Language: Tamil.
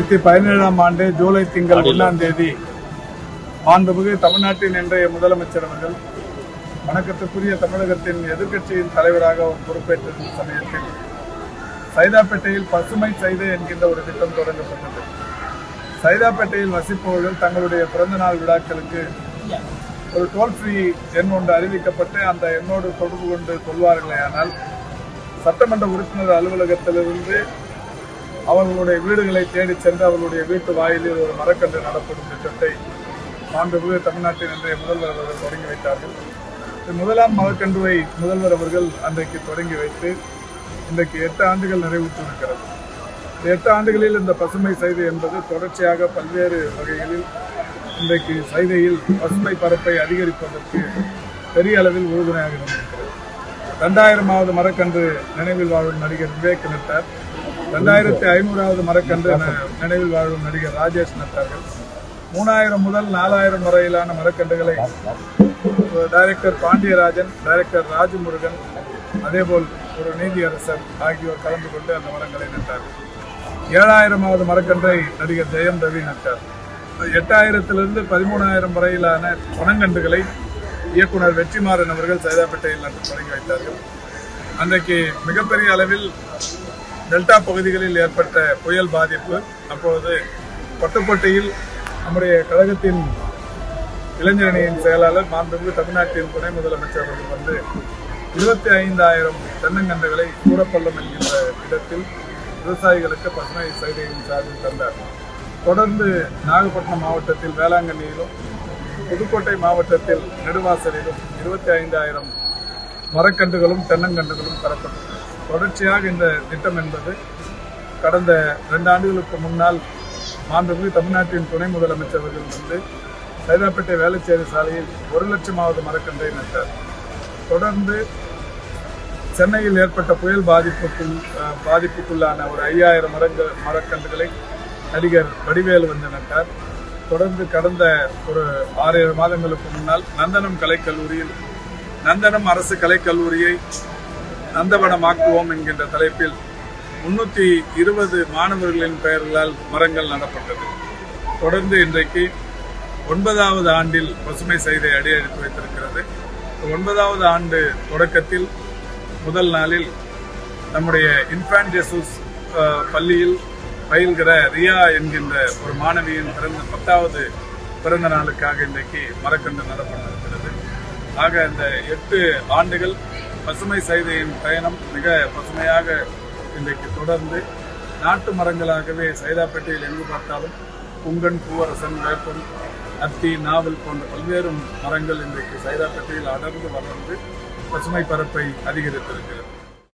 இரண்டாயிரத்தி பதினேழாம் ஆண்டு ஜூலை திங்கள் ஒன்றாம் தேதி மாண்புமிகு தமிழ்நாட்டின் இன்றைய முதலமைச்சர் அவர்கள் வணக்கத்துக்குரிய தமிழகத்தின் எதிர்க்கட்சியின் தலைவராக அவர் சமயத்தில் சைதாப்பேட்டையில் பசுமை சைதை என்கின்ற ஒரு திட்டம் தொடங்கப்பட்டது. சைதாப்பேட்டையில் வசிப்பவர்கள் தங்களுடைய பிறந்தநாள் விழாக்களுக்கு ஒரு டோல் ஃப்ரீ எண் ஒன்று அறிவிக்கப்பட்டு அந்த எண்ணோடு தொடர்பு கொண்டு கொள்வார்களே ஆனால் சட்டமன்ற உறுப்பினர் அலுவலகத்திலிருந்து அவர்களுடைய வீடுகளை தேடிச் சென்று அவர்களுடைய வீட்டு வாயிலில் ஒரு மரக்கன்று நடப்படும் திட்டத்தை மாண்புமிகு தமிழ்நாட்டின் இன்றைய முதல்வர் அவர்கள் தொடங்கி வைத்தார்கள். முதலாம் மரக்கன்றுவை முதல்வர் அவர்கள் அன்றைக்கு தொடங்கி வைத்து இன்றைக்கு எட்டு ஆண்டுகள் நிறைவுற்றிருக்கிறது. இந்த எட்டு ஆண்டுகளில் இந்த பசுமை சைதை என்பது தொடர்ச்சியாக பல்வேறு வகைகளில் இன்றைக்கு சைதையில் பசுமை பரப்பை அதிகரிப்பதற்கு பெரிய அளவில் உறுதுணையாக இருந்திருக்கிறது ரெண்டாயிரமாவது மரக்கன்று நினைவில் வாழும் நடிகர் விவேக் நட்டார் ரெண்டாயிரத்தி ஐநூறாவது மரக்கன்று நினைவில் வாழும் நடிகர் ராஜேஷ் நட்டார்கள் மூணாயிரம் முதல் நாலாயிரம் வரையிலான மரக்கன்றுகளை டைரக்டர் பாண்டியராஜன் டைரக்டர் ராஜமுருகன் அதேபோல் ஒரு நீதியரசர் ஆகியோர் கலந்து கொண்டு அந்த மரங்களை நட்டார்கள் ஏழாயிரமாவது மரக்கன்றை நடிகர் ஜெயம் ரவி நட்டார். எட்டாயிரத்திலிருந்து பதிமூணாயிரம் வரையிலான பனங்கன்றுகளை இயக்குனர் வெற்றிமாறன் அவர்கள் சைதாப்பேட்டையில் நட்டு தொடங்கி வைத்தார்கள். அன்றைக்கு மிகப்பெரிய அளவில் டெல்டா பகுதிகளில் ஏற்பட்ட புயல் பாதிப்பு அப்பொழுது பட்டுக்கோட்டையில் நம்முடைய கழகத்தின் இளைஞரணியின் செயலாளர் மாண்புமிகு தமிழ்நாட்டின் துணை முதலமைச்சர் அவர்கள் வந்து இருபத்தி ஐந்தாயிரம் தென்னங்கன்றுகளை கூடப்பள்ளம் என்கின்ற இடத்தில் விவசாயிகளுக்கு பசுமை சைதையின் சார்பில் தந்தார். தொடர்ந்து நாகப்பட்டினம் மாவட்டத்தில் வேளாங்கண்ணியிலும் புதுக்கோட்டை மாவட்டத்தில் நெடுவாசலிலும் இருபத்தி ஐந்தாயிரம் மரக்கன்றுகளும் தென்னங்கன்றுகளும் தரப்பட்டது தொடர்ச்சியாக இந்த திட்டம் என்பது கடந்த ரெண்டு ஆண்டுகளுக்கு முன்னால் மாண்புமிகு தமிழ்நாட்டின் துணை முதலமைச்சர் அவர்கள் வந்து சைதாப்பேட்டை வேலைச்சேரி சாலையில் ஒரு லட்சமாவது மரக்கன்றை நட்டார். தொடர்ந்து சென்னையில் ஏற்பட்ட புயல் பாதிப்புக்குள் பாதிப்புக்குள்ளான ஒரு ஐயாயிரம் மரங்கள் மரக்கன்றுகளை நடிகர் வடிவேலு வந்து நட்டார். தொடர்ந்து கடந்த ஒரு ஆறு மாதங்களுக்கு முன்னால் நந்தனம் கலைக்கல்லூரியில் நந்தனம் அரசு கலைக்கல்லூரியை நந்தவனமாக்குவோம் என்கின்ற தலைப்பில் முன்னூத்தி இருபது மாணவர்களின் பெயர்களால் மரங்கள் நடப்பட்டது. தொடர்ந்து இன்றைக்கு ஒன்பதாவது ஆண்டில் பசுமை செய்தை அடியெடுத்து வைத்திருக்கிறது. ஒன்பதாவது ஆண்டு தொடக்கத்தில் முதல் நாளில் நம்முடைய இன்ஃபான் ஜெசூஸ் பள்ளியில் பயில்கிற ரியா என்கின்ற ஒரு மாணவியின் பிறந்த பத்தாவது பிறந்த நாளுக்காக இன்றைக்கு மரக்கன்று நடப்பட்டிருக்கிறது. ஆக இந்த எட்டு ஆண்டுகள் பசுமை சைதையின் பயணம் மிக பசுமையாக இன்றைக்கு தொடர்ந்து நாட்டு மரங்களாகவே சைதாப்பேட்டையில் எங்கு பார்த்தாலும் புங்கன் பூவரசன் வேப்பம் அத்தி நாவல் போன்ற பல்வேறு மரங்கள் இன்றைக்கு சைதாப்பேட்டையில் அடர்ந்து வளர்ந்து பசுமை பரப்பை அதிகரித்திருக்கிறது.